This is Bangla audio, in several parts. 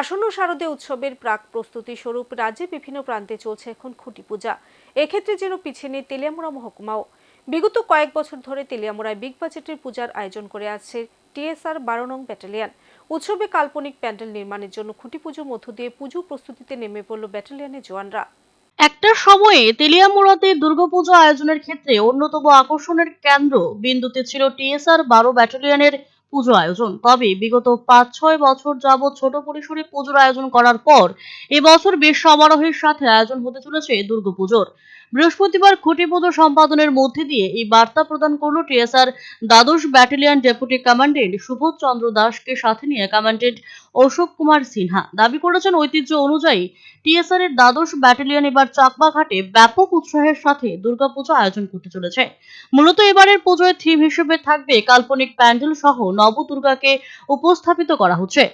আসন্ন শারদীয় উৎসবের প্রাক প্রস্তুতি স্বরূপ রাজ্যে বিভিন্ন প্রান্তে চলছে এখন খুঁটি পূজা। এক্ষেত্রে যেন পিছিয়ে নেই তেলিয়ামুড়া মহকুমাও। বিগত কয়েক বছর ধরে তেলিয়ামুড়ায় বিগ বাজেটের পূজার আয়োজন করে আসছে টিএসআর বারো নং ব্যাটালিয়ান। উৎসবে কাল্পনিক প্যান্ডেল নির্মাণের জন্য খুঁটি পুজোর মধ্য দিয়ে পুজো প্রস্তুতিতে নেমে পড়ল ব্যাটালিয়নের জওয়ানরা। একটা সময়ে তেলিয়ামুড়াতে দুর্গাপুজো আয়োজনের ক্ষেত্রে অন্যতম আকর্ষণের কেন্দ্র বিন্দুতে ছিল টিএসআর বারো ব্যাটালিয়নের পুজো আয়োজন। তবে বিগত পাঁচ, ছয় বছর যাবৎ ছোট পরিসরে পুজোর আয়োজন করার পর এবছর বেশ সমারোহের সাথে আয়োজন হতে চলেছে দুর্গাপুজোর। বৃহস্পতিবার খুঁটি পুজো সম্পাদনের মধ্যে দিয়ে এই বার্তা প্রদান করল টিএসআর দ্বাদশ battalion deputy commandant Subodh Chandra দাসকে সাথে নিয়ে কমান্ডেন্ট অশোক কুমার সিনহা। দাবি করেছেন, ঐতিহ্য অনুযায়ী টিএসআর এর দ্বাদশ ব্যাটালিয়ন এবার চাকমাঘাটে ব্যাপক উৎসাহের সাথে দুর্গাপুজো আয়োজন করতে চলেছে। মূলত এবারের পুজোয় থিম হিসেবে থাকবে কাল্পনিক প্যান্ডেল সহ নবদুর্গাকে উপস্থাপিত করা হচ্ছে।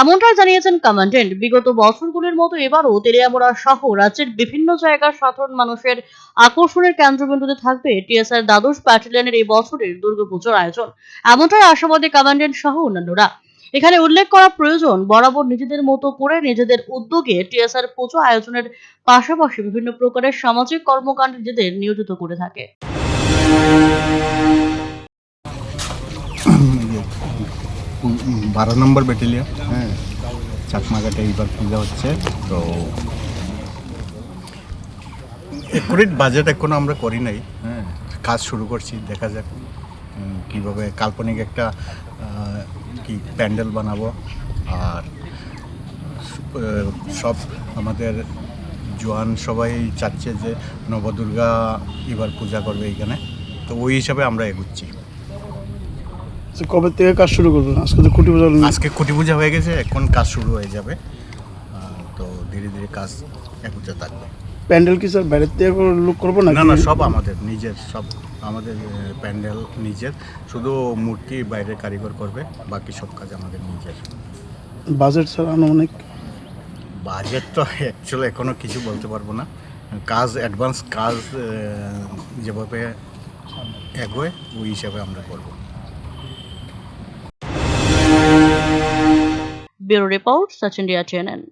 এমনটাই জানিয়েছেন কমান্ডেন্ট বিগত বছরগুলির মতো এবারও তেলিয়ামুড়া সহ রাজ্যের বিভিন্ন জায়গার সাধারণ মানুষের আকর্ষণের কেন্দ্রবিন্দুতে থাকবে টিএসআর দ্বাদশ ব্যাটালিয়নের এই বছরের দুর্গাপুজোর আয়োজন। এমনটাই আশাবাদী কমান্ডেন্ট সহ অন্যান্যরা। এখানে উল্লেখ করা প্রয়োজন, বরাবর নিজেদের মতো করে নিজেদের উদ্যোগে টিএসআর পুজো আয়োজনের পাশাপাশি বিভিন্ন প্রকারের সামাজিক কর্মকাণ্ডে নিজেদের নিয়োজিত করে থাকে। বারো নম্বর ব্যাটালিয়ন হ্যাঁ চাকমাঘাটে এইবার পূজা হচ্ছে, তো একুরেট বাজেট এখনও আমরা করি নাই হ্যাঁ কাজ শুরু করছি, দেখা যাক কীভাবে কাল্পনিক একটা কি প্যান্ডেল বানাবো, আর সব আমাদের জোয়ান সবাই চাচ্ছে যে নবদুর্গা এবার পূজা করবে এইখানে তো ওই হিসাবে আমরা এগুচ্ছি। আচ্ছা, কবে থেকে কাজ শুরু করবেন আজকে তো খুঁটি পূজা আজকে খুঁটি পূজা হয়ে গেছে এখন কাজ শুরু হয়ে যাবে। তো ধীরে ধীরে কাজ এগুতে থাকবে। প্যান্ডেল কি স্যার বাইরের থেকে লুক করব না না না সব আমাদের নিজের সব আমাদের প্যান্ডেল নিজের। শুধু মূর্তি বাইরের কারিগর করবে বাকি সব কাজ আমাদের নিজের। বাজেট স্যার আনুমানিক? বাজেট তো অ্যাকচুয়ালি এখনও কিছু বলতে পারব না। কাজ অ্যাডভান্স কাজ যেভাবে এগোয় ওই হিসাবে আমরা করব। Bureau Report, Sachin Chin, and